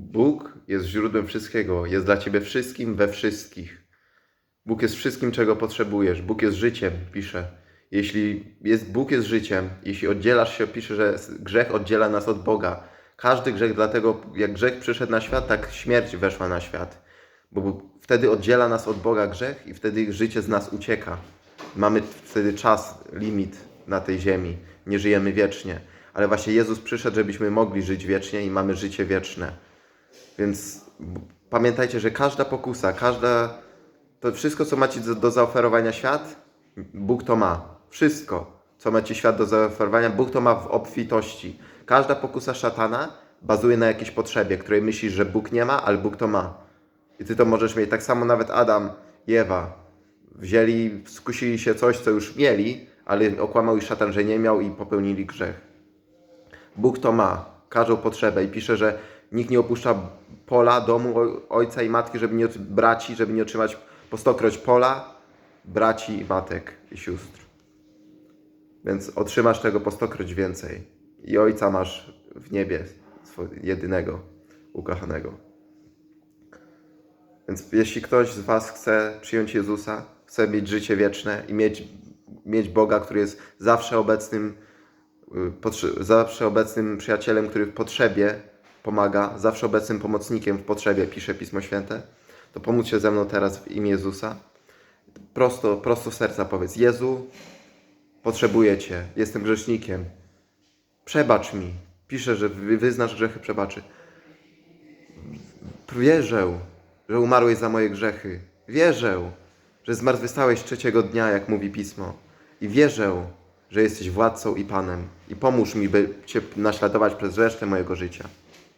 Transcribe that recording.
Bóg jest źródłem wszystkiego, jest dla ciebie wszystkim we wszystkich. Bóg jest wszystkim, czego potrzebujesz. Bóg jest życiem, pisze. Jeśli jest, Bóg jest życiem, jeśli oddzielasz się, pisze, że grzech oddziela nas od Boga. Każdy grzech, dlatego jak grzech przyszedł na świat, tak śmierć weszła na świat. Bo wtedy oddziela nas od Boga grzech i wtedy życie z nas ucieka. Mamy wtedy czas, limit na tej ziemi. Nie żyjemy wiecznie. Ale właśnie Jezus przyszedł, żebyśmy mogli żyć wiecznie i mamy życie wieczne. Więc pamiętajcie, że każda pokusa, każda, to wszystko, co macie do, do zaoferowania świat, Bóg to ma. Wszystko, co macie świat do zaoferowania, Bóg to ma w obfitości. Każda pokusa szatana bazuje na jakiejś potrzebie, której myślisz, że Bóg nie ma, ale Bóg to ma. I ty to możesz mieć. Tak samo nawet Adam i Ewa wzięli, skusili się coś, co już mieli, ale okłamał ich szatan, że nie miał i popełnili grzech. Bóg to ma, każdą potrzebę i pisze, że nikt nie opuszcza pola, domu, oj- ojca i matki, żeby nie, braci, żeby nie otrzymać po stokroć pola, braci i matek i sióstr. Więc otrzymasz tego po stokroć więcej. I ojca masz w niebie, jedynego, ukochanego. Więc jeśli ktoś z Was chce przyjąć Jezusa, chce mieć życie wieczne i mieć, mieć Boga, który jest zawsze obecnym, y, zawsze obecnym przyjacielem, który w potrzebie pomaga, zawsze obecnym pomocnikiem w potrzebie, pisze Pismo Święte, to pomóc się ze mną teraz w imię Jezusa. Prosto, prosto serca powiedz: Jezu, potrzebuję Cię, jestem grzesznikiem. Przebacz mi. Pisze, że wy- wyznasz grzechy, przebaczy. Wierzę, że umarłeś za moje grzechy. Wierzę, że zmartwychwstałeś trzeciego dnia, jak mówi Pismo. I wierzę, że jesteś władcą i Panem. I pomóż mi, by Cię naśladować przez resztę mojego życia.